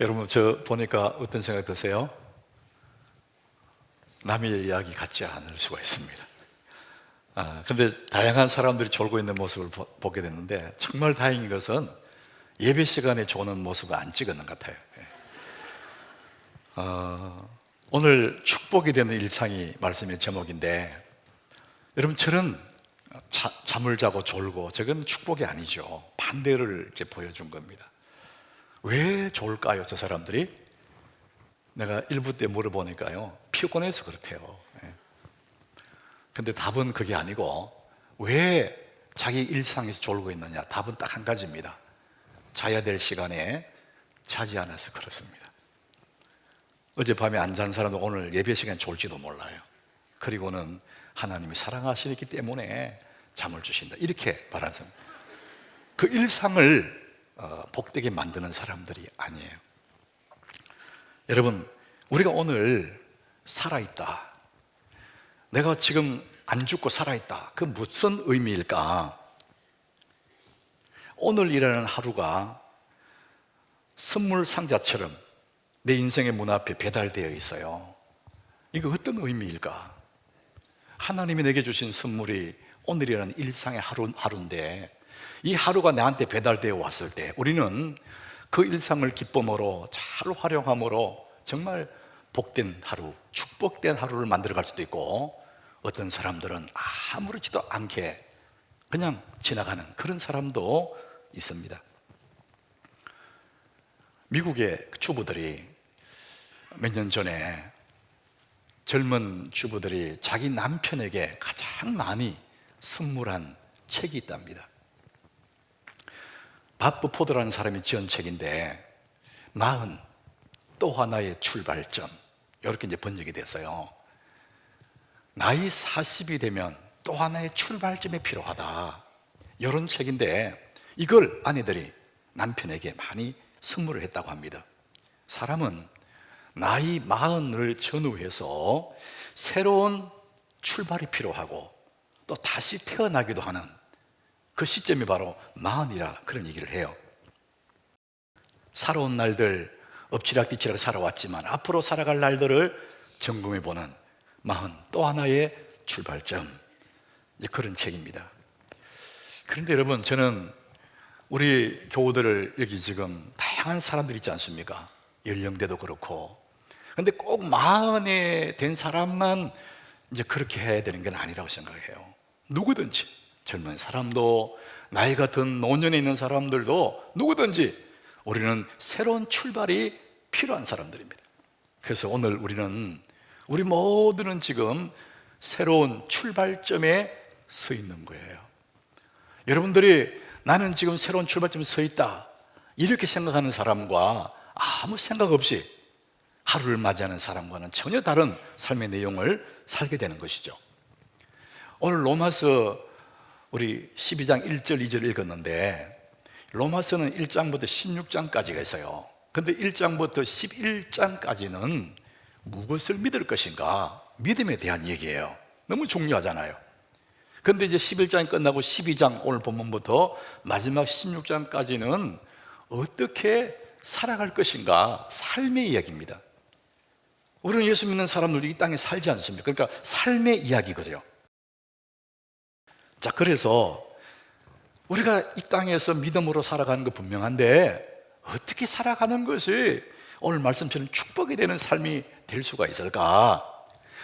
여러분 저 보니까 어떤 생각 드세요? 남의 이야기 같지 않을 수가 있습니다. 아, 근데 다양한 사람들이 졸고 있는 모습을 보, 보게 됐는데 정말 다행인 것은 예배 시간에 조는 모습을 안 찍었는 것 같아요. 예. 어, 오늘 축복이 되는 일상이 말씀의 제목인데 여러분 저는 자, 잠을 자고 졸고 저건 축복이 아니죠. 반대를 이제 보여준 겁니다. 왜 좋을까요, 저 사람들이? 내가 일부 때 물어보니까요, 피곤해서 그렇대요. 예. 근데 답은 그게 아니고, 왜 자기 일상에서 졸고 있느냐? 답은 딱 한 가지입니다. 자야 될 시간에 자지 않아서 그렇습니다. 어젯밤에 안 잔 사람은 오늘 예배 시간에 졸지도 몰라요. 그리고는 하나님이 사랑하시기 때문에 잠을 주신다. 이렇게 말하는. 그 일상을 어, 복되게 만드는 사람들이 아니에요. 여러분, 우리가 오늘 살아있다. 내가 지금 안 죽고 살아있다. 그 무슨 의미일까? 오늘이라는 하루가 선물 상자처럼 내 인생의 문 앞에 배달되어 있어요. 이거 어떤 의미일까? 하나님이 내게 주신 선물이 오늘이라는 일상의 하루, 하루인데 이 하루가 나한테 배달되어 왔을 때 우리는 그 일상을 기쁨으로 잘 활용함으로 정말 복된 하루, 축복된 하루를 만들어 갈 수도 있고 어떤 사람들은 아무렇지도 않게 그냥 지나가는 그런 사람도 있습니다. 미국의 주부들이 몇 년 전에 젊은 주부들이 자기 남편에게 가장 많이 선물한 책이 있답니다. 바프 포드라는 사람이 지은 책인데 마흔 또 하나의 출발점 이렇게 이제 번역이 됐어요. 나이 40이 되면 또 하나의 출발점이 필요하다. 이런 책인데 이걸 아내들이 남편에게 많이 선물을 했다고 합니다. 사람은 나이 마흔을 전후해서 새로운 출발이 필요하고 또 다시 태어나기도 하는 그 시점이 바로 마흔이라 그런 얘기를 해요. 살아온 날들 엎치락뒤치락 살아왔지만 앞으로 살아갈 날들을 점검해 보는 마흔 또 하나의 출발점 그런 책입니다. 그런데 여러분 저는 우리 교우들을 여기 지금 다양한 사람들 있지 않습니까? 연령대도 그렇고 근데 꼭 마흔에 된 사람만 이제 그렇게 해야 되는 건 아니라고 생각해요. 누구든지 젊은 사람도 나이 같은 노년에 있는 사람들도 누구든지 우리는 새로운 출발이 필요한 사람들입니다. 그래서 오늘 우리는 우리 모두는 지금 새로운 출발점에 서 있는 거예요. 여러분들이 나는 지금 새로운 출발점에 서 있다. 이렇게 생각하는 사람과 아무 생각 없이 하루를 맞이하는 사람과는 전혀 다른 삶의 내용을 살게 되는 것이죠. 오늘 로마서 우리 12장 1절 2절 읽었는데 로마서는 1장부터 16장까지가 있어요. 근데 1장부터 11장까지는 무엇을 믿을 것인가? 믿음에 대한 얘기예요. 너무 중요하잖아요. 근데 이제 11장이 끝나고 12장 오늘 본문부터 마지막 16장까지는 어떻게 살아갈 것인가? 삶의 이야기입니다. 우리는 예수 믿는 사람들이 이 땅에 살지 않습니까? 그러니까 삶의 이야기거든요. 자, 그래서 우리가 이 땅에서 믿음으로 살아가는 거 분명한데 어떻게 살아가는 것이 오늘 말씀처럼 축복이 되는 삶이 될 수가 있을까?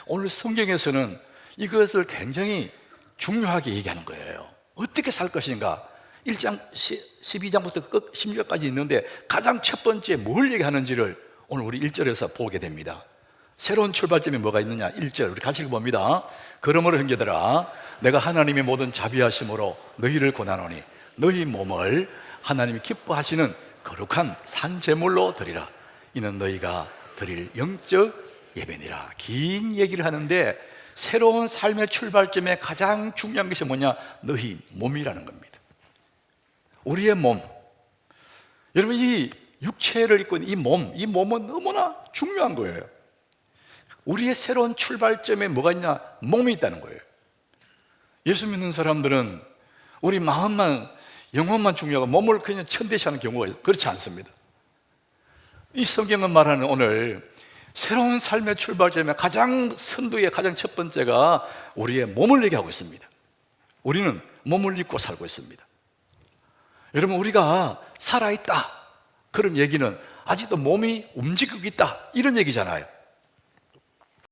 오늘 성경에서는 이것을 굉장히 중요하게 얘기하는 거예요. 어떻게 살 것인가? 1장 12장부터 끝 16절까지 있는데 가장 첫 번째 뭘 얘기하는지를 오늘 우리 1절에서 보게 됩니다. 새로운 출발점이 뭐가 있느냐? 1절 우리 같이 읽어봅니다. 그러므로 형제들아 내가 하나님의 모든 자비하심으로 너희를 고난하니 너희 몸을 하나님이 기뻐하시는 거룩한 산 제물로 드리라. 이는 너희가 드릴 영적 예배니라. 긴 얘기를 하는데 새로운 삶의 출발점에 가장 중요한 것이 뭐냐? 너희 몸이라는 겁니다. 우리의 몸. 여러분 이 육체를 입고 있는 이 몸, 이 몸은 너무나 중요한 거예요. 우리의 새로운 출발점에 뭐가 있냐? 몸이 있다는 거예요. 예수 믿는 사람들은 우리 마음만, 영혼만 중요하고 몸을 그냥 천대시하는 경우가 그렇지 않습니다. 이 성경은 말하는 오늘 새로운 삶의 출발점에 가장 선두의 가장 첫 번째가 우리의 몸을 얘기하고 있습니다. 우리는 몸을 입고 살고 있습니다. 여러분, 우리가 살아있다. 그런 얘기는 아직도 몸이 움직이고 있다. 이런 얘기잖아요.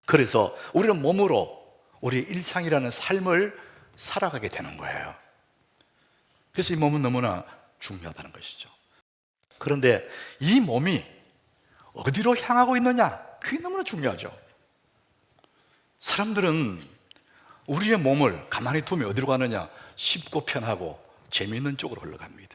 그래서 우리는 몸으로 우리 일상이라는 삶을 살아가게 되는 거예요. 그래서 이 몸은 너무나 중요하다는 것이죠. 그런데 이 몸이 어디로 향하고 있느냐? 그게 너무나 중요하죠. 사람들은 우리의 몸을 가만히 두면 어디로 가느냐? 쉽고 편하고 재미있는 쪽으로 흘러갑니다.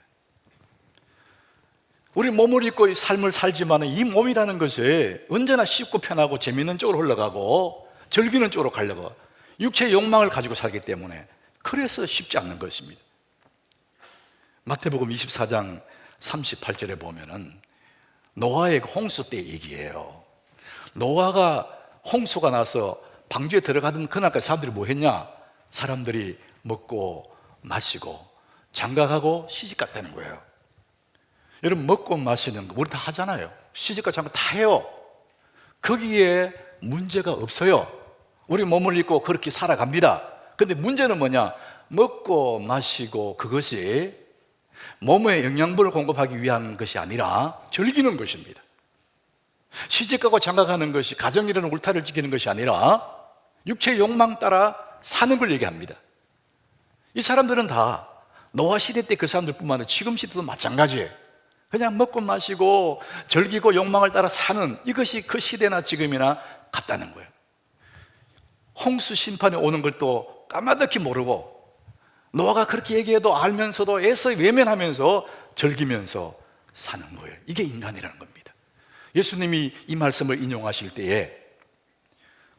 우리 몸을 입고 이 삶을 살지만 이 몸이라는 것이 언제나 쉽고 편하고 재미있는 쪽으로 흘러가고 즐기는 쪽으로 가려고 육체의 욕망을 가지고 살기 때문에 그래서 쉽지 않는 것입니다. 마태복음 24장 38절에 보면은 노아의 홍수 때 얘기예요. 노아가 홍수가 나서 방주에 들어가던 그날까지 사람들이 뭐 했냐? 사람들이 먹고 마시고 장가가고 시집 갔다는 거예요. 여러분 먹고 마시는 거 우리 다 하잖아요. 시집과 장가 다 해요. 거기에 문제가 없어요. 우리 몸을 입고 그렇게 살아갑니다. 근데 문제는 뭐냐? 먹고 마시고 그것이 몸에 영양분을 공급하기 위한 것이 아니라 즐기는 것입니다. 시집가고 장가가는 것이 가정이라는 울타리를 지키는 것이 아니라 육체의 욕망 따라 사는 걸 얘기합니다. 이 사람들은 다 노아 시대 때 그 사람들뿐만 아니라 지금 시대도 마찬가지예요. 그냥 먹고 마시고 즐기고 욕망을 따라 사는 이것이 그 시대나 지금이나 같다는 거예요. 홍수 심판에 오는 걸 또 까마득히 모르고 노아가 그렇게 얘기해도 알면서도 애써 외면하면서 즐기면서 사는 거예요. 이게 인간이라는 겁니다. 예수님이 이 말씀을 인용하실 때에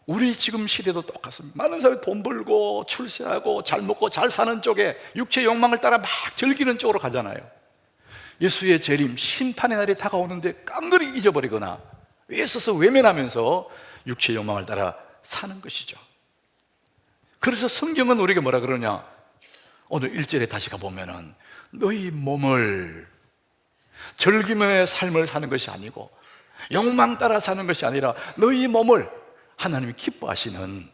우리 지금 시대도 똑같습니다. 많은 사람이 돈 벌고 출세하고 잘 먹고 잘 사는 쪽에 육체 욕망을 따라 막 즐기는 쪽으로 가잖아요. 예수의 재림, 심판의 날이 다가오는데 깜놀이 잊어버리거나 애써서 외면하면서 육체 욕망을 따라 사는 것이죠. 그래서 성경은 우리에게 뭐라 그러냐? 오늘 1절에 다시 가보면은 너희 몸을 즐기며의 삶을 사는 것이 아니고 욕망 따라 사는 것이 아니라 너희 몸을 하나님이 기뻐하시는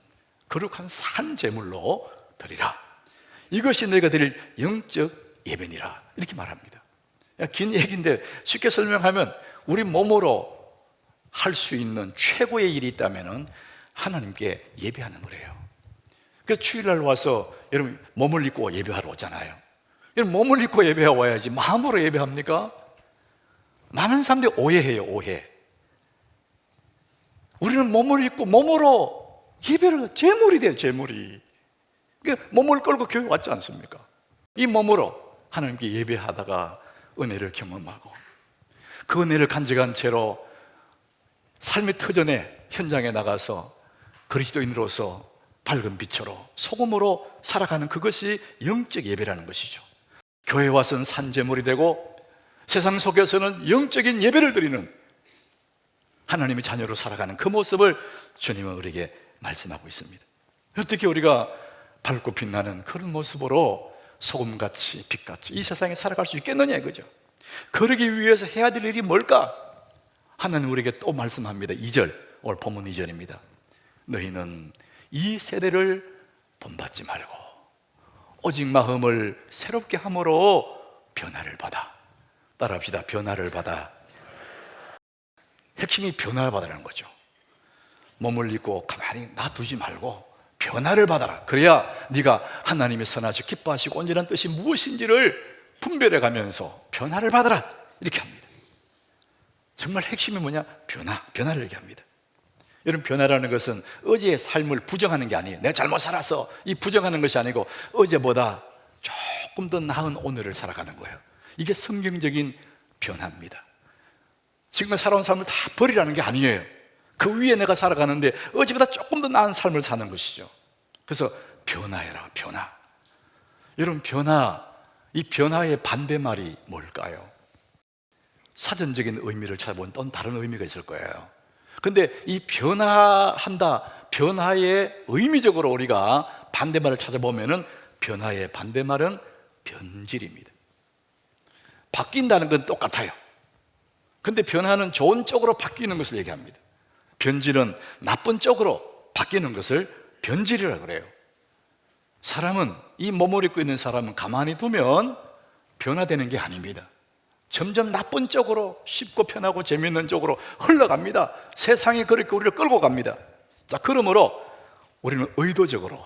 거룩한 산 제물로 드리라. 이것이 너희가 드릴 영적 예배니라. 이렇게 말합니다. 긴 얘기인데 쉽게 설명하면 우리 몸으로 할 수 있는 최고의 일이 있다면 하나님께 예배하는 거래요. 그 주일날 와서 여러분 몸을 입고 예배하러 오잖아요. 여러분 몸을 입고 예배하러 와야지 마음으로 예배합니까? 많은 사람들이 오해해요, 오해. 우리는 몸을 입고 몸으로 예배를 제물이 돼요, 제물이. 그러니까 몸을 끌고 교회 왔지 않습니까? 이 몸으로 하나님께 예배하다가 은혜를 경험하고 그 은혜를 간직한 채로 삶의 터전에 현장에 나가서 그리스도인으로서 밝은 빛으로 소금으로 살아가는 그것이 영적 예배라는 것이죠. 교회 와서는 산재물이 되고 세상 속에서는 영적인 예배를 드리는 하나님의 자녀로 살아가는 그 모습을 주님은 우리에게 말씀하고 있습니다. 어떻게 우리가 밝고 빛나는 그런 모습으로 소금같이 빛같이 이 세상에 살아갈 수 있겠느냐 이거죠. 그러기 위해서 해야 될 일이 뭘까? 하나님 우리에게 또 말씀합니다. 2절 오늘 본문 2절입니다. 너희는 이 세대를 본받지 말고 오직 마음을 새롭게 함으로 변화를 받아. 따라합시다. 변화를 받아. 핵심이 변화를 받으라는 거죠. 몸을 입고 가만히 놔두지 말고 변화를 받아라. 그래야 네가 하나님의 선하시고 기뻐하시고 온전한 뜻이 무엇인지를 분별해 가면서 변화를 받아라. 이렇게 합니다. 정말 핵심이 뭐냐? 변화, 변화를 얘기합니다. 여러분 변화라는 것은 어제의 삶을 부정하는 게 아니에요. 내가 잘못 살았어. 이 부정하는 것이 아니고 어제보다 조금 더 나은 오늘을 살아가는 거예요. 이게 성경적인 변화입니다. 지금 살아온 삶을 다 버리라는 게 아니에요. 그 위에 내가 살아가는데 어제보다 조금 더 나은 삶을 사는 것이죠. 그래서 변화해라, 변화. 여러분, 변화, 이 변화의 반대말이 뭘까요? 사전적인 의미를 찾아보면 또 다른 의미가 있을 거예요. 근데 이 변화한다, 변화의 의미적으로 우리가 반대말을 찾아보면은 변화의 반대말은 변질입니다. 바뀐다는 건 똑같아요. 근데 변화는 좋은 쪽으로 바뀌는 것을 얘기합니다. 변질은 나쁜 쪽으로 바뀌는 것을 변질이라고 그래요. 사람은 이 몸을 입고 있는 사람은 가만히 두면 변화되는 게 아닙니다. 점점 나쁜 쪽으로 쉽고 편하고 재미있는 쪽으로 흘러갑니다. 세상이 그렇게 우리를 끌고 갑니다. 자, 그러므로 우리는 의도적으로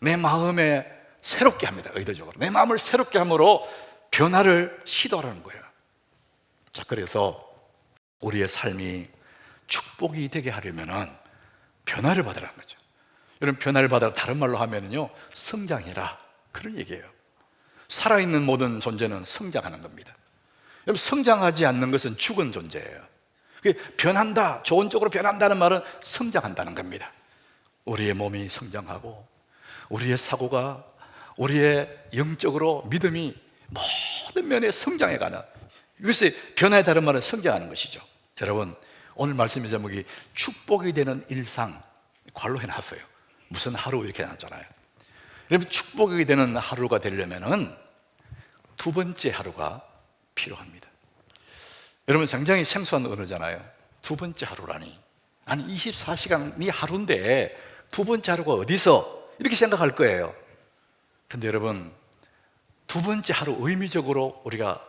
내 마음에 새롭게 합니다. 의도적으로. 내 마음을 새롭게 함으로 변화를 시도하는 거예요. 자, 그래서 우리의 삶이 축복이 되게 하려면은 변화를 받으라는 거죠. 여러분, 변화를 받아 다른 말로 하면은요, 성장해라. 그런 얘기예요. 살아있는 모든 존재는 성장하는 겁니다. 여러분, 성장하지 않는 것은 죽은 존재예요. 변한다, 좋은 쪽으로 변한다는 말은 성장한다는 겁니다. 우리의 몸이 성장하고, 우리의 사고가, 우리의 영적으로 믿음이 모든 면에 성장해가는 이것이 변화의 다른 말은 성장하는 것이죠. 여러분, 오늘 말씀의 제목이 축복이 되는 일상 관로 해놨어요. 무슨 하루 이렇게 해놨잖아요. 여러분, 축복이 되는 하루가 되려면은 두 번째 하루가 필요합니다. 여러분, 굉장히 생소한 언어잖아요. 두 번째 하루라니. 아니, 24시간이 하루인데 두 번째 하루가 어디서? 이렇게 생각할 거예요. 근데 여러분, 두 번째 하루 의미적으로 우리가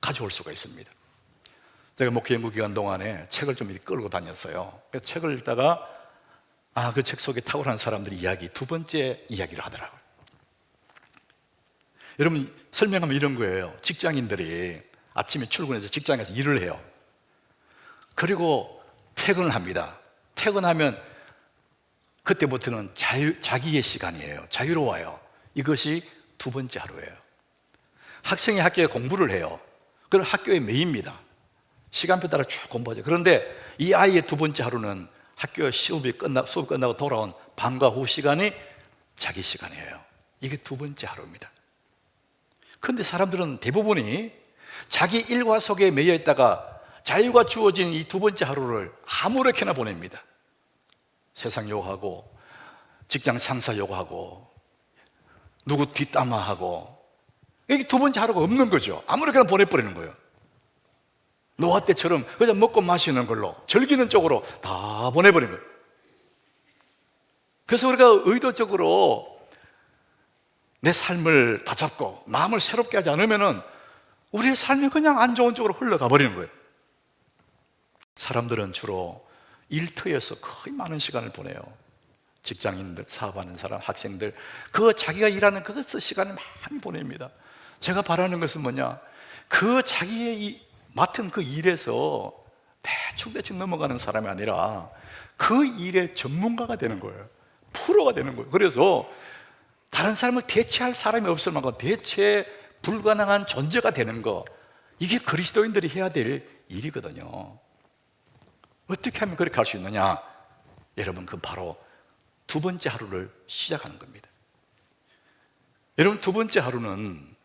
가져올 수가 있습니다. 제가 목회 연구 기간 동안에 책을 좀 끌고 다녔어요. 그 책을 읽다가 아, 그 책 속에 탁월한 사람들이 이야기, 두 번째 이야기를 하더라고요. 여러분, 설명하면 이런 거예요. 직장인들이 아침에 출근해서 직장에서 일을 해요. 그리고 퇴근을 합니다. 퇴근하면 그때부터는 자유, 자기의 시간이에요. 자유로워요. 이것이 두 번째 하루예요. 학생이 학교에 공부를 해요. 그럼 학교에 매입니다. 시간표 따라 쭉 공부하죠. 그런데 이 아이의 두 번째 하루는 학교 시험이 끝나, 수업 끝나고 돌아온 방과 후 시간이 자기 시간이에요. 이게 두 번째 하루입니다. 그런데 사람들은 대부분이 자기 일과 속에 매여 있다가 자유가 주어진 이 두 번째 하루를 아무렇게나 보냅니다. 세상 욕하고, 직장 상사 욕하고, 누구 뒷담화하고, 이게 두 번째 하루가 없는 거죠. 아무렇게나 보내버리는 거예요. 노아 때처럼 그냥 먹고 마시는 걸로 즐기는 쪽으로 다 보내버린 거예요. 그래서 우리가 의도적으로 내 삶을 다잡고 마음을 새롭게 하지 않으면은 우리의 삶이 그냥 안 좋은 쪽으로 흘러가 버리는 거예요. 사람들은 주로 일터에서 거의 많은 시간을 보내요. 직장인들, 사업하는 사람, 학생들, 그 자기가 일하는 그것을 시간을 많이 보냅니다. 제가 바라는 것은 뭐냐? 그 자기의 이 맡은 그 일에서 대충 대충 넘어가는 사람이 아니라 그 일의 전문가가 되는 거예요. 프로가 되는 거예요. 그래서 다른 사람을 대체할 사람이 없을 만큼 대체 불가능한 존재가 되는 거 이게 그리스도인들이 해야 될 일이거든요. 어떻게 하면 그렇게 할 수 있느냐? 여러분, 그 바로 두 번째 하루를 시작하는 겁니다. 여러분, 두 번째 하루는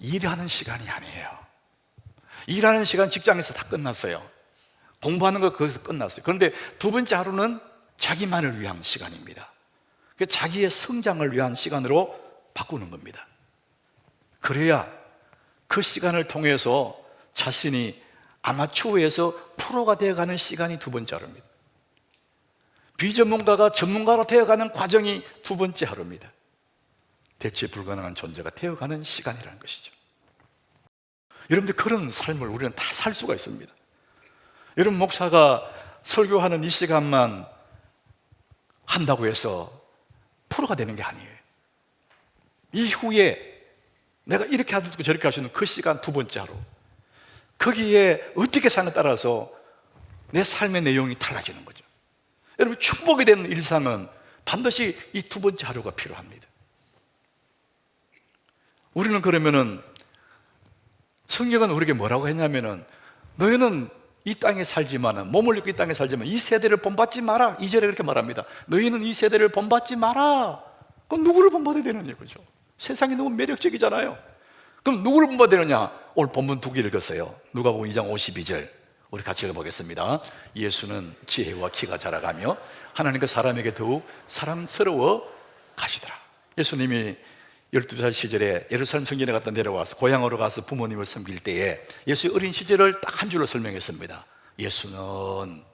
일하는 시간이 아니에요. 일하는 시간 직장에서 다 끝났어요. 공부하는 거 거기서 끝났어요. 그런데 두 번째 하루는 자기만을 위한 시간입니다. 그 자기의 성장을 위한 시간으로 바꾸는 겁니다. 그래야 그 시간을 통해서 자신이 아마추어에서 프로가 되어가는 시간이 두 번째 하루입니다. 비전문가가 전문가로 되어가는 과정이 두 번째 하루입니다. 대체 불가능한 존재가 되어가는 시간이라는 것이죠. 여러분들 그런 삶을 우리는 다 살 수가 있습니다. 여러분 목사가 설교하는 이 시간만 한다고 해서 프로가 되는 게 아니에요. 이후에 내가 이렇게 있고 저렇게 할 수 있는 그 시간 두 번째 하루. 거기에 어떻게 사는 따라서 내 삶의 내용이 달라지는 거죠. 여러분 축복이 되는 일상은 반드시 이 두 번째 하루가 필요합니다. 우리는 그러면은 성경은 우리에게 뭐라고 했냐면은 너희는 이 땅에 살지만은 몸을 입고 이 땅에 살지만 이 세대를 본받지 마라. 이절에 그렇게 말합니다. 너희는 이 세대를 본받지 마라. 그럼 누구를 본받아야 되느냐 그죠? 세상이 너무 매력적이잖아요. 그럼 누구를 본받아야 되느냐? 오늘 본문 두 개 읽었어요. 누가 보면 2장 52절. 우리 같이 읽어보겠습니다. 예수는 지혜와 키가 자라가며 하나님과 사람에게 더욱 사랑스러워 가시더라. 예수님이 12살 시절에 예루살렘 성전에 갔다 내려와서 고향으로 가서 부모님을 섬길 때에 예수의 어린 시절을 딱 한 줄로 설명했습니다. 예수는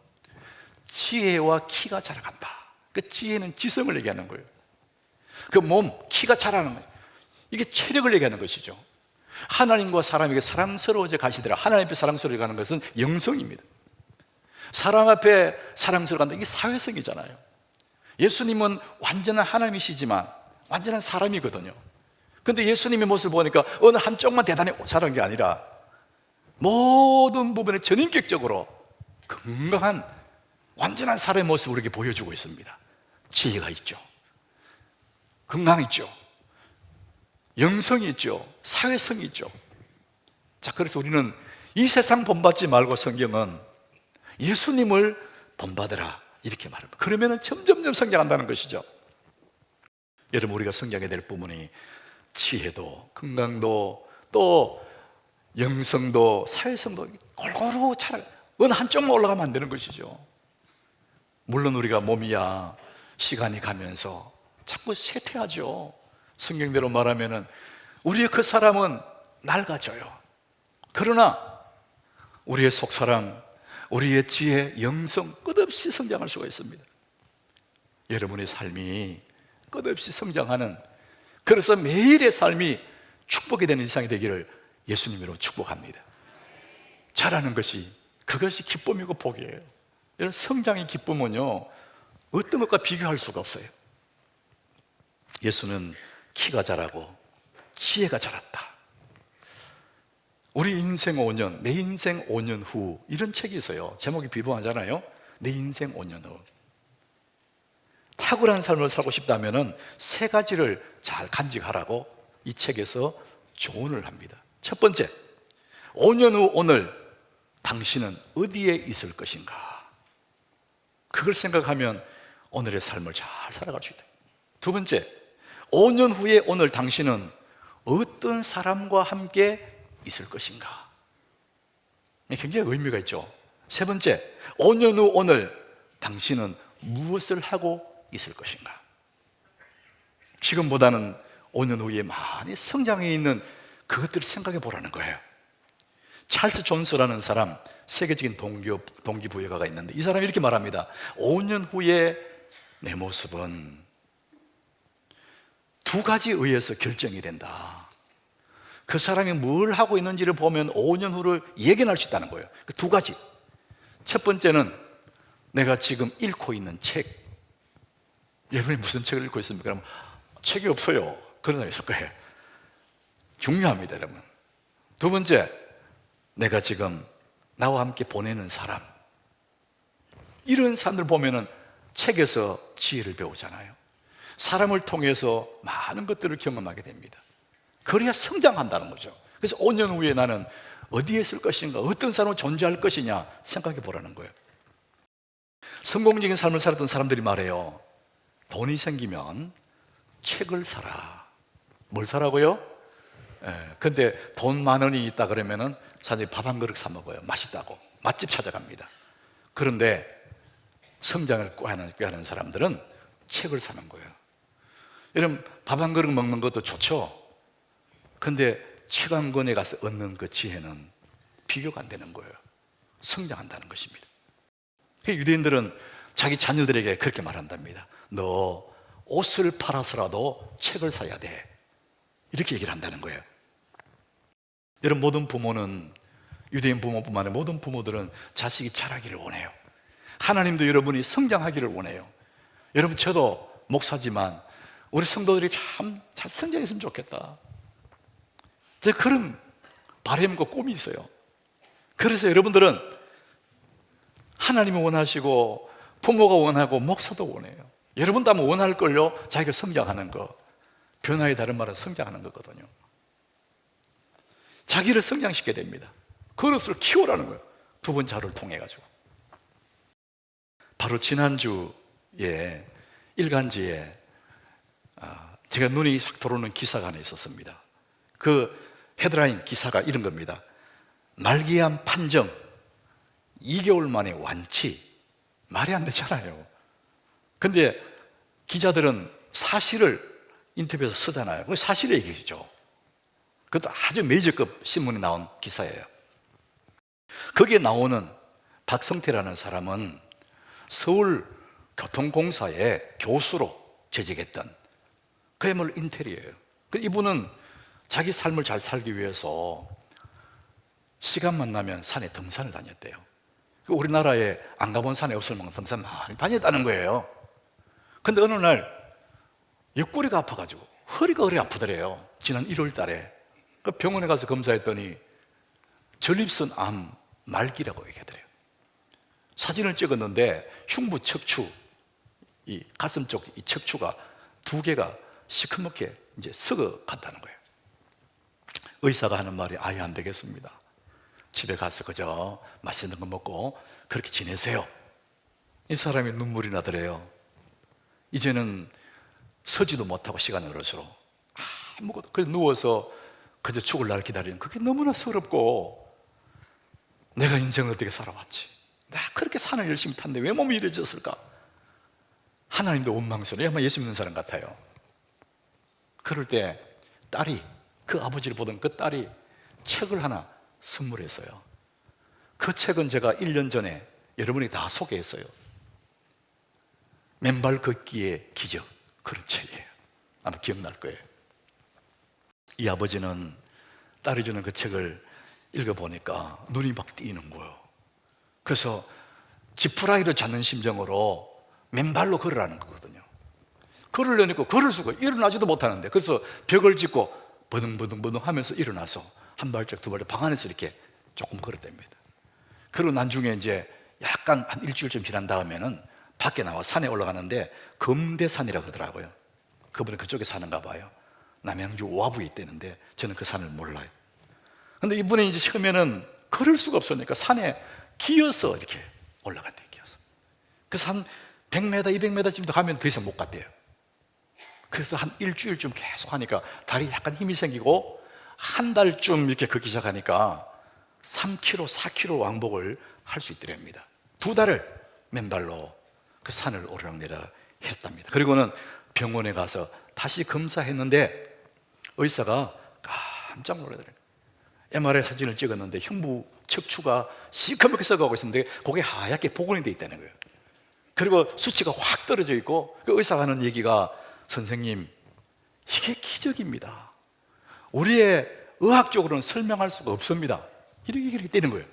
지혜와 키가 자라간다. 그 지혜는 지성을 얘기하는 거예요. 그 몸, 키가 자라는 거예요. 이게 체력을 얘기하는 것이죠. 하나님과 사람에게 사랑스러워져 가시더라. 하나님 앞에 사랑스러워 가는 것은 영성입니다. 사람 앞에 사랑스러워 간다. 이게 사회성이잖아요. 예수님은 완전한 하나님이시지만 완전한 사람이거든요. 근데 예수님의 모습을 보니까 어느 한쪽만 대단히 잘한 게 아니라 모든 부분에 전인격적으로 건강한 완전한 사람의 모습을 우리에게 보여주고 있습니다. 지혜가 있죠. 건강 있죠. 영성이 있죠. 사회성이 있죠. 자, 그래서 우리는 이 세상 본받지 말고 성경은 예수님을 본받으라. 이렇게 말합니다. 그러면 점점점 성장한다는 것이죠. 여러분, 우리가 성장해야 될 부분이 지혜도, 건강도, 또 영성도, 사회성도 골고루 차라 어느 한쪽만 올라가면 안 되는 것이죠. 물론 우리가 몸이야 시간이 가면서 자꾸 쇠퇴하죠. 성경대로 말하면은 우리의 그 사람은 낡아져요. 그러나 우리의 속사람, 우리의 지혜, 영성 끝없이 성장할 수가 있습니다. 여러분의 삶이 끝없이 성장하는 그래서 매일의 삶이 축복이 되는 일상이 되기를 예수님으로 축복합니다. 잘하는 것이 그것이 기쁨이고 복이에요. 여러분 성장의 기쁨은요 어떤 것과 비교할 수가 없어요. 예수는 키가 자라고 지혜가 자랐다. 우리 인생 5년, 내 인생 5년 후 이런 책이 있어요. 제목이 비범하잖아요. 내 인생 5년 후. 탁월한 삶을 살고 싶다면 세 가지를 잘 간직하라고 이 책에서 조언을 합니다. 첫 번째, 5년 후 오늘 당신은 어디에 있을 것인가? 그걸 생각하면 오늘의 삶을 잘 살아갈 수 있다. 두 번째, 5년 후에 오늘 당신은 어떤 사람과 함께 있을 것인가? 굉장히 의미가 있죠. 세 번째, 5년 후 오늘 당신은 무엇을 하고 있을 것인가? 지금보다는 5년 후에 많이 성장해 있는 그것들을 생각해 보라는 거예요. 찰스 존스라는 사람, 세계적인 동기, 동기부여가가 있는데 이 사람이 이렇게 말합니다. 5년 후에 내 모습은 두 가지에 의해서 결정이 된다. 그 사람이 뭘 하고 있는지를 보면 5년 후를 예견할 수 있다는 거예요. 그 두 가지. 첫 번째는 내가 지금 읽고 있는 책. 여러분이 무슨 책을 읽고 있습니까? 그럼 책이 없어요. 그런 사람 있을 거예요. 중요합니다, 여러분. 두 번째, 내가 지금 나와 함께 보내는 사람. 이런 사람들 보면은 책에서 지혜를 배우잖아요. 사람을 통해서 많은 것들을 경험하게 됩니다. 그래야 성장한다는 거죠. 그래서 5년 후에 나는 어디에 있을 것인가, 어떤 사람으로 존재할 것이냐 생각해 보라는 거예요. 성공적인 삶을 살았던 사람들이 말해요. 돈이 생기면 책을 사라. 뭘 사라고요? 예, 근데 돈 만 원이 있다 그러면은 사람들이 밥 한 그릇 사 먹어요. 맛있다고. 맛집 찾아갑니다. 그런데 성장을 꾀하는, 꾀하는 사람들은 책을 사는 거예요. 여러분, 밥한 그릇 먹는 것도 좋죠? 근데 책 한 권에 가서 얻는 그 지혜는 비교가 안 되는 거예요. 성장한다는 것입니다. 그 유대인들은 자기 자녀들에게 그렇게 말한답니다. 너 옷을 팔아서라도 책을 사야 돼. 이렇게 얘기를 한다는 거예요. 여러분 모든 부모는 유대인 부모뿐만 아니라 모든 부모들은 자식이 자라기를 원해요. 하나님도 여러분이 성장하기를 원해요. 여러분 저도 목사지만 우리 성도들이 참 잘 성장했으면 좋겠다. 제가 그런 바람과 꿈이 있어요. 그래서 여러분들은 하나님이 원하시고 부모가 원하고 목사도 원해요. 여러분도 아마 원할 걸요. 자기가 성장하는 거. 변화의 다른 말은 성장하는 거거든요. 자기를 성장시켜야 됩니다. 그릇을 키우라는 거예요. 두 번 자를 통해 가지고. 바로 지난주에 일간지에 아, 제가 눈이 확 들어오는 기사가 하나 있었습니다. 그 헤드라인 기사가 이런 겁니다. 말기암 판정 2개월 만에 완치. 말이 안 되잖아요. 근데 기자들은 사실을 인터뷰에서 쓰잖아요. 그거 사실의 얘기죠. 그것도 아주 메이저급 신문에 나온 기사예요. 거기에 나오는 박성태라는 사람은 서울 교통공사의 교수로 재직했던 그야말로 인텔이에요. 그 이분은 자기 삶을 잘 살기 위해서 시간만 나면 산에 등산을 다녔대요. 그 우리나라에 안 가본 산에 없을 만큼 등산 많이 다녔다는 거예요. 근데 어느 날 옆구리가 아파가지고 허리가 그리 아프더래요. 지난 1월 달에. 그 병원에 가서 검사했더니 전립선 암 말기라고 얘기하더래요. 사진을 찍었는데 흉부 척추, 이 가슴 쪽 이 척추가 두 개가 시커멓게 이제 썩어 갔다는 거예요. 의사가 하는 말이 아예 안 되겠습니다. 집에 가서 그저 맛있는 거 먹고 그렇게 지내세요. 이 사람이 눈물이 나더래요. 이제는 서지도 못하고 시간을 얼을수록 아무것도 그래서 누워서 그저 죽을 날 기다리는 그게 너무나 서럽고 내가 인생을 어떻게 살아왔지? 내가 그렇게 산을 열심히 탔는데 왜 몸이 이래졌을까? 하나님도 원망스러워. 아마 예수 믿는 사람 같아요. 그럴 때 딸이 그 아버지를 보던 그 딸이 책을 하나 선물했어요. 그 책은 제가 1년 전에 여러분이 다 소개했어요. 맨발 걷기의 기적 그런 책이에요. 아마 기억날 거예요. 이 아버지는 딸이 주는 그 책을 읽어보니까 눈이 막 띄는 거예요. 그래서 지푸라기를 잡는 심정으로 맨발로 걸으라는 거거든요. 걸으려니까 걸을 수가 일어나지도 못하는데 그래서 벽을 짚고 버둥버둥버둥 하면서 일어나서 한 발짝 두 발짝 방 안에서 이렇게 조금 걸었답니다. 그리고 나중에 이제 약간 한 일주일쯤 지난 다음에는 밖에 나와 산에 올라가는데 금대산이라고 하더라고요. 그분은 그쪽에 사는가 봐요. 남양주 오화부에 있다는데 저는 그 산을 몰라요. 근데 이분이 이제 처음에는 걸을 수가 없으니까 산에 기어서 이렇게 올라간대요. 기어서. 한 100m, 200m쯤 가면 더 이상 못 갔대요. 그래서 한 일주일쯤 계속 하니까 다리 약간 힘이 생기고 한 달쯤 이렇게 걷기 시작하니까 3km, 4km 왕복을 할 수 있더랍니다. 두 달을 맨발로 그 산을 오르락내리락 했답니다. 그리고는 병원에 가서 다시 검사했는데 의사가 깜짝 놀라더래요. MRI 사진을 찍었는데 흉부 척추가 시커멓게 썩어가고 있었는데 그게 하얗게 복원이 돼 있다는 거예요. 그리고 수치가 확 떨어져 있고 그 의사가 하는 얘기가 선생님 이게 기적입니다. 우리의 의학적으로는 설명할 수가 없습니다. 이렇게 이렇게 되는 거예요.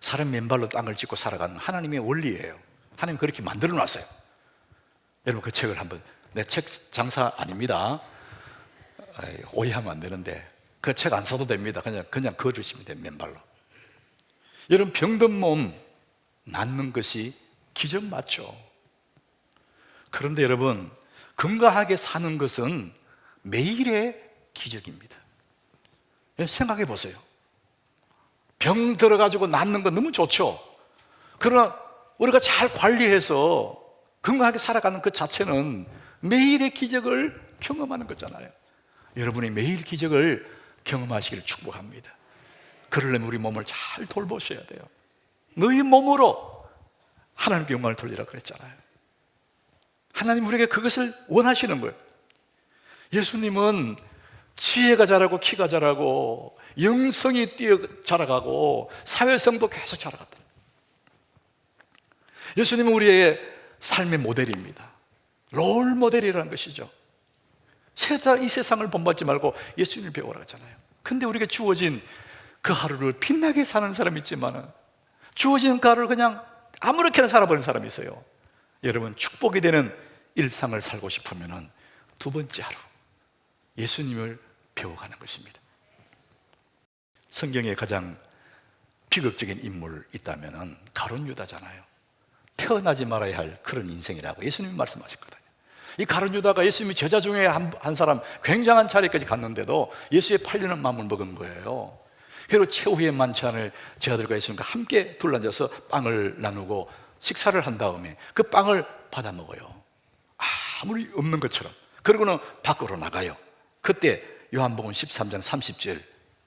사람 맨발로 땅을 짚고 살아가는 하나님의 원리예요. 하나님 그렇게 만들어 놨어요. 여러분 그 책을 한번 내 책 장사 아닙니다. 오해하면 안 되는데 그 책 안 사도 됩니다. 그냥 그냥 걸으시면 돼요 맨발로. 여러분 병든 몸 낫는 것이 기적 맞죠. 그런데 여러분 건강하게 사는 것은 매일의 기적입니다. 생각해 보세요. 병 들어가지고 낫는 건 너무 좋죠. 그러나 우리가 잘 관리해서 건강하게 살아가는 그 자체는 매일의 기적을 경험하는 거잖아요. 여러분이 매일 기적을 경험하시기를 축복합니다. 그러려면 우리 몸을 잘 돌보셔야 돼요. 너희 몸으로 하나님께 영광을 돌리라 그랬잖아요. 하나님 우리에게 그것을 원하시는 거예요. 예수님은 지혜가 자라고 키가 자라고 영성이 뛰어 자라가고 사회성도 계속 자라갔다. 예수님은 우리의 삶의 모델입니다. 롤 모델이라는 것이죠. 세상, 이 세상을 본받지 말고 예수님을 배우라 하잖아요. 근데 우리가 주어진 그 하루를 빛나게 사는 사람이 있지만은 주어진 그 하루를 그냥 아무렇게나 살아버리는 사람이 있어요. 여러분, 축복이 되는 일상을 살고 싶으면은 두 번째 하루, 예수님을 배워가는 것입니다. 성경에 가장 비극적인 인물 있다면은 가론 유다잖아요. 태어나지 말아야 할 그런 인생이라고 예수님이 말씀하셨거든요. 이 가론 유다가 예수님이 제자 중에 한, 한 사람 굉장한 자리까지 갔는데도 예수의 팔리는 마음을 먹은 거예요. 그리고 최후의 만찬을 제자들과 예수님과 함께 둘러앉아서 빵을 나누고 식사를 한 다음에 그 빵을 받아 먹어요. 아무리 없는 것처럼. 그러고는 밖으로 나가요. 그때 요한복음 13장 30절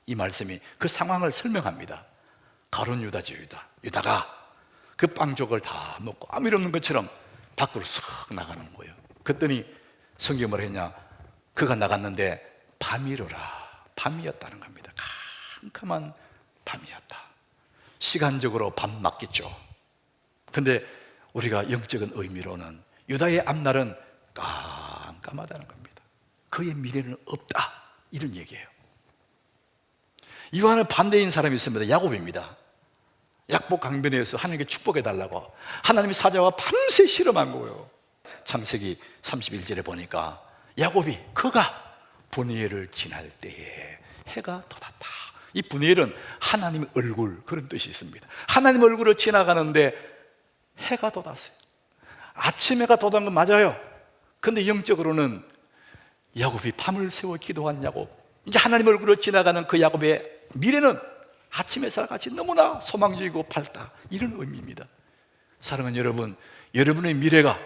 이 말씀이 그 상황을 설명합니다. 가론 유다 지 유다. 유다가 그 빵족을 다 먹고 아무 일 없는 것처럼 밖으로 싹 나가는 거예요. 그랬더니 뭐라 했냐? 그가 나갔는데 밤이로라. 밤이었다는 겁니다. 캄캄한 밤이었다. 시간적으로 밤 맞겠죠. 근데 우리가 영적인 의미로는 유다의 앞날은 깜깜하다는 겁니다. 그의 미래는 없다. 이런 얘기예요. 이와는 반대인 사람이 있습니다. 야곱입니다. 약복 강변에서 하나님께 축복해 달라고 하나님의 사자와 밤새 실험한 거예요. 창세기 31절에 보니까 야곱이 그가 분이엘을 지날 때에 해가 돋았다. 이 분이엘은 하나님의 얼굴 그런 뜻이 있습니다. 하나님 얼굴을 지나가는데 해가 돋았어요. 아침 해가 돋은 건 맞아요. 근데 영적으로는 야곱이 밤을 새워 기도한 야곱. 이제 하나님 얼굴을 지나가는 그 야곱의 미래는 아침 햇살 같이 너무나 소망적이고 밝다. 이런 의미입니다. 사랑하는 여러분, 여러분의 미래가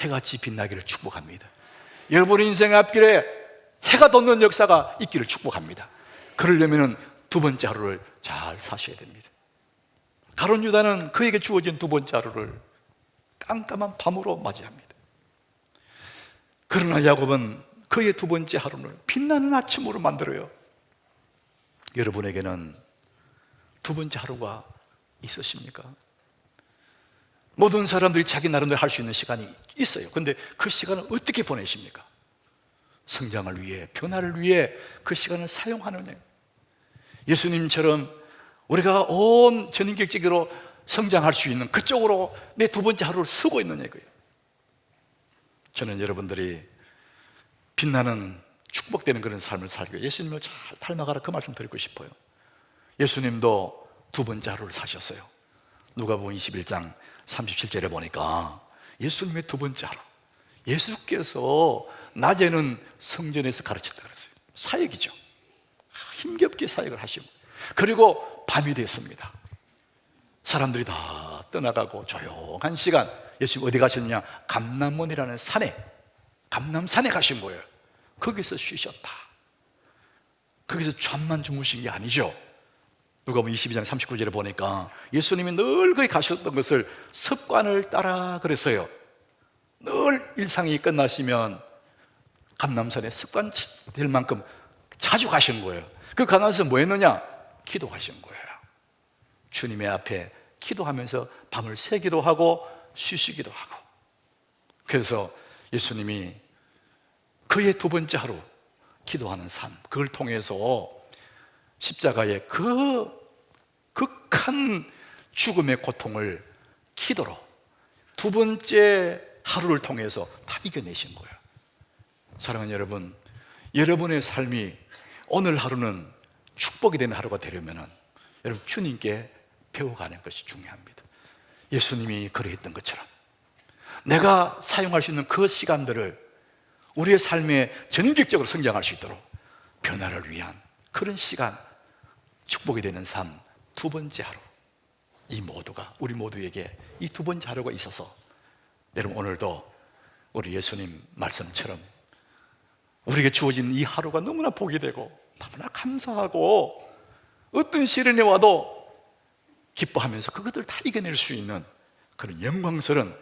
해같이 빛나기를 축복합니다. 여러분의 인생의 앞길에 해가 돋는 역사가 있기를 축복합니다. 그러려면 두 번째 하루를 잘 사셔야 됩니다. 가론 유다는 그에게 주어진 두 번째 하루를 깜깜한 밤으로 맞이합니다. 그러나 야곱은 그의 두 번째 하루를 빛나는 아침으로 만들어요. 여러분에게는 두 번째 하루가 있으십니까? 모든 사람들이 자기 나름대로 할 수 있는 시간이 있어요. 근데 그 시간을 어떻게 보내십니까? 성장을 위해, 변화를 위해 그 시간을 사용하느냐. 예수님처럼 우리가 온 전인격적으로 성장할 수 있는 그쪽으로 내 두 번째 하루를 쓰고 있느냐 이거예요. 저는 여러분들이 빛나는 축복되는 그런 삶을 위해 예수님을 잘 닮아가라 그 말씀 드리고 싶어요. 예수님도 두 번째 하루를 사셨어요. 누가복음 21장 37절에 보니까 예수님의 두 번째 하루. 예수께서 낮에는 성전에서 가르쳤다 그랬어요. 사역이죠. 힘겹게 사역을 하시고 그리고 밤이 됐습니다. 사람들이 다 떠나가고 조용한 시간 예수님 어디 가셨느냐? 감남원이라는 산에 감남산에 가신 거예요. 거기서 쉬셨다. 거기서 잠만 주무신 게 아니죠. 누가 보면 22장 39절에 보니까 예수님이 늘 거기 가셨던 것을 습관을 따라 그랬어요. 늘 일상이 끝나시면 감남산에 습관 될 만큼 자주 가신 거예요. 그 가나서 뭐 했느냐? 기도하신 거예요. 주님의 앞에 기도하면서 밤을 새기도 하고 쉬시기도 하고. 그래서 예수님이 그의 두 번째 하루 기도하는 삶, 그걸 통해서 십자가의 그 극한 죽음의 고통을 기도로 두 번째 하루를 통해서 다 이겨내신 거예요. 사랑하는 여러분, 여러분의 삶이 오늘 하루는 축복이 되는 하루가 되려면 여러분 주님께 배워가는 것이 중요합니다. 예수님이 그러했던 것처럼 내가 사용할 수 있는 그 시간들을 우리의 삶에 전격적으로 성장할 수 있도록 변화를 위한 그런 시간, 축복이 되는 삶, 두 번째 하루. 이 모두가, 우리 모두에게 이 두 번째 하루가 있어서 여러분 오늘도 우리 예수님 말씀처럼 우리에게 주어진 이 하루가 너무나 복이 되고 너무나 감사하고 어떤 시련이 와도 기뻐하면서 그것들 다 이겨낼 수 있는 그런 영광스러운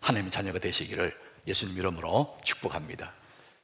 하나님의 자녀가 되시기를 예수님 이름으로 축복합니다.